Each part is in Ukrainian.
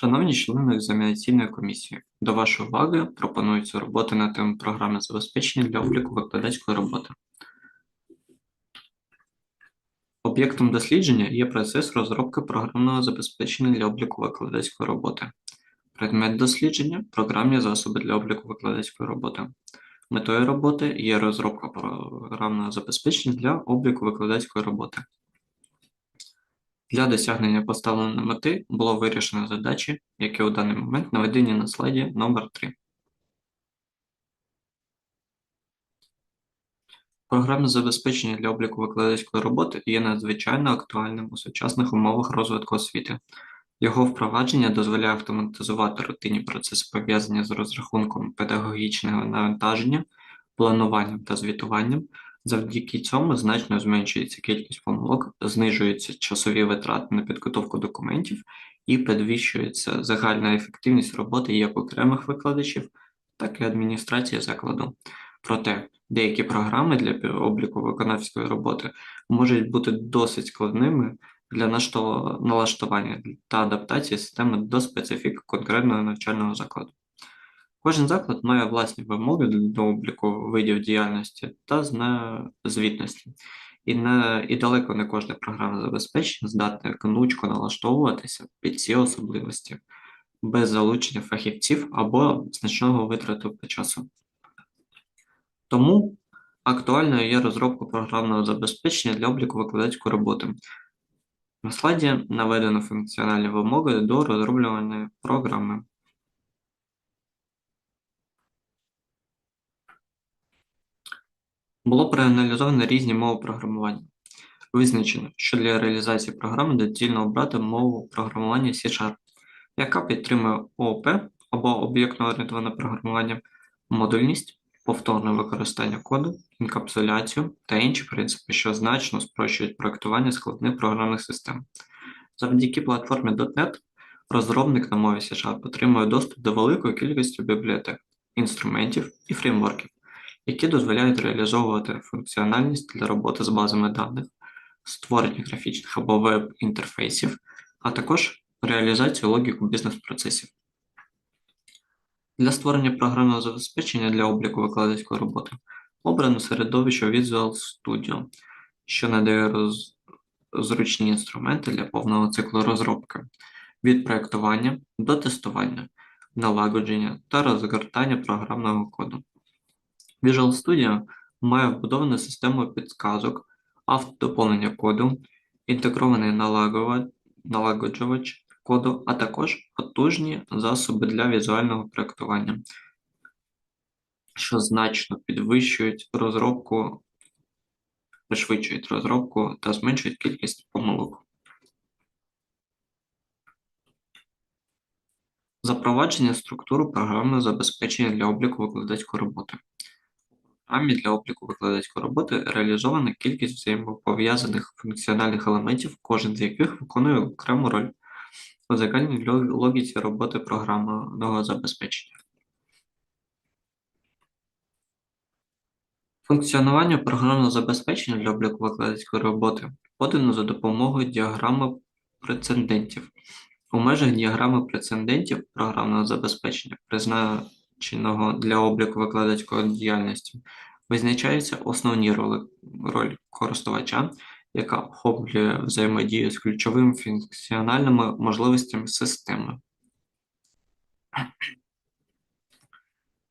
Шановні члени екзаменаційної комісії, до вашої уваги пропонується робота на тему програми забезпечення для обліку викладацької роботи. Об'єктом дослідження є процес розробки програмного забезпечення для обліку викладацької роботи. Предмет дослідження програмні засоби для обліку викладацької роботи. Метою роботи є розробка програмного забезпечення для обліку викладацької роботи. Для досягнення поставленої мети було вирішено задачі, які у даний момент наведені на слайді номер 3 Програмне забезпечення для обліку викладацької роботи є надзвичайно актуальним у сучасних умовах розвитку освіти. Його впровадження дозволяє автоматизувати рутинні процеси пов'язані з розрахунком педагогічного навантаження, плануванням та звітуванням, Завдяки цьому значно зменшується кількість помилок, знижуються часові витрати на підготовку документів і підвищується загальна ефективність роботи як окремих викладачів, так і адміністрації закладу. Проте деякі програми для обліку виконавської роботи можуть бути досить складними для налаштування та адаптації системи до специфік конкретного навчального закладу. Кожен заклад має власні вимоги до обліку видів діяльності та звітності, і не і далеко не кожне програмне забезпечення здатне гнучко налаштовуватися під ці особливості без залучення фахівців або значного витрату часу. Тому актуальною є розробка програмного забезпечення для обліку викладацької роботи. На слайді наведено функціональні вимоги до розроблюваної програми. Було проаналізовано різні мови програмування. Визначено, що для реалізації програми доцільно обрати мову програмування C-Sharp, яка підтримує ООП або об'єктно-орієнтоване програмування, модульність, повторне використання коду, інкапсуляцію та інші принципи, що значно спрощують проектування складних програмних систем. Завдяки платформі .NET розробник на мові C-Sharp отримує доступ до великої кількості бібліотек, інструментів і фреймворків які дозволяють реалізовувати функціональність для роботи з базами даних, створення графічних або веб-інтерфейсів, а також реалізацію логіку бізнес-процесів. Для створення програмного забезпечення для обліку викладацької роботи обрано середовище Visual Studio, що надає роз... зручні інструменти для повного циклу розробки від проєктування до тестування, налагодження та розгортання програмного коду. Visual Studio має вбудовану систему підказок, автодоповнення коду, інтегрований налагоджувач коду, а також потужні засоби для візуального проєктування, що значно підвищують розробку, пришвидшують розробку та зменшують кількість помилок. Запровадження структури програмного забезпечення для обліку викладацької роботи програмі для обліку викладацької роботи реалізована кількість взаємопов'язаних функціональних елементів, кожен з яких виконує окрему роль у загальній логіці роботи програмного забезпечення. Функціонування програмного забезпечення для обліку викладацької роботи подано за допомогою діаграми прецедентів. У межах діаграми прецедентів програмного забезпечення призначено чинного для обліку викладацької діяльності, визначаються основні ролі, роль користувача, яка охоплює взаємодію з ключовими функціональними можливостями системи.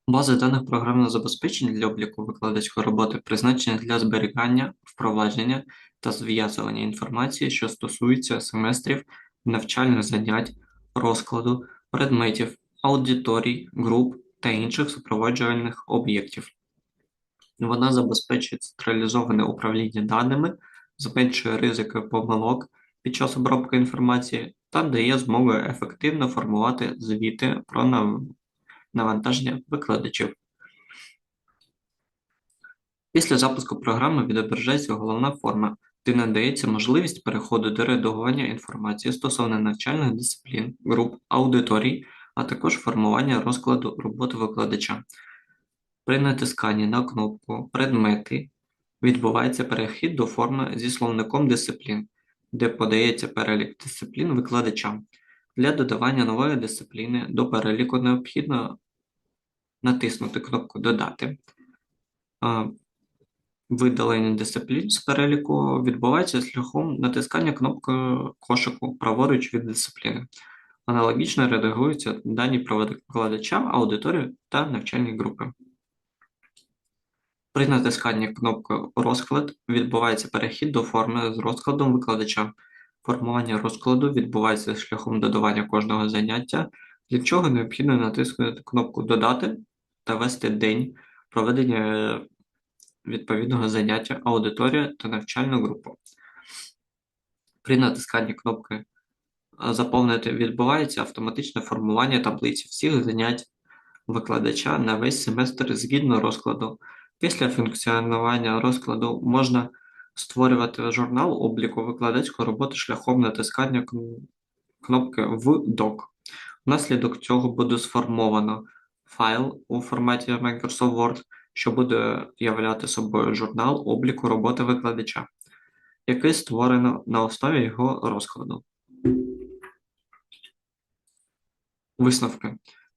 Бази даних програмного забезпечення для обліку викладацької роботи призначені для зберігання, впровадження та зв'язування інформації, що стосується семестрів, навчальних занять, розкладу, предметів, аудиторій, груп та інших супроводжувальних об'єктів. Вона забезпечує централізоване управління даними, зменшує ризики помилок під час обробки інформації та дає змогу ефективно формувати звіти про навантаження викладачів. Після запуску програми відображається головна форма, де надається можливість переходу до редагування інформації стосовно навчальних дисциплін, груп, аудиторій, а також формування розкладу роботи викладача. При натисканні на кнопку Предмети відбувається перехід до форми зі словником дисциплін, де подається перелік дисциплін викладача. Для додавання нової дисципліни до переліку необхідно натиснути кнопку Додати. Видалення дисциплін з переліку відбувається шляхом натискання кнопки кошику праворуч від дисципліни. Аналогічно редагуються дані про викладача, аудиторію та навчальні групи. При натисканні кнопки Розклад відбувається перехід до форми з розкладом викладача. Формування розкладу відбувається шляхом додавання кожного заняття, для чого необхідно натиснути кнопку Додати та ввести день проведення відповідного заняття, аудиторію та навчальну групу. При натисканні кнопки е, Заповнити відбувається автоматичне формування таблиці всіх занять викладача на весь семестр згідно розкладу. Після функціонування розкладу можна створювати журнал обліку викладацької роботи шляхом натискання кнопки в док. Внаслідок цього буде сформовано файл у форматі Microsoft Word, що буде являти собою журнал обліку роботи викладача, який створено на основі його розкладу. Висновки.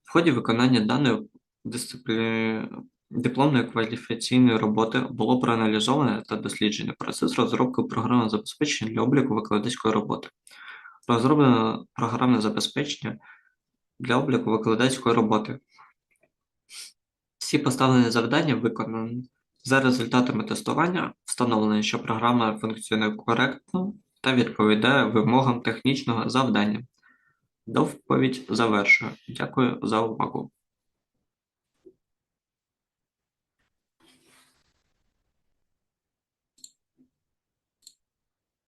В ході виконання даної дисциплі... дипломної кваліфікаційної роботи було проаналізовано та досліджено процес розробки програмного забезпечення для обліку викладацької роботи. Розроблено програмне забезпечення для обліку викладацької роботи. Всі поставлені завдання виконані. За результатами тестування встановлено, що програма функціонує коректно та відповідає вимогам технічного завдання. Доповідь завершую. Дякую за увагу.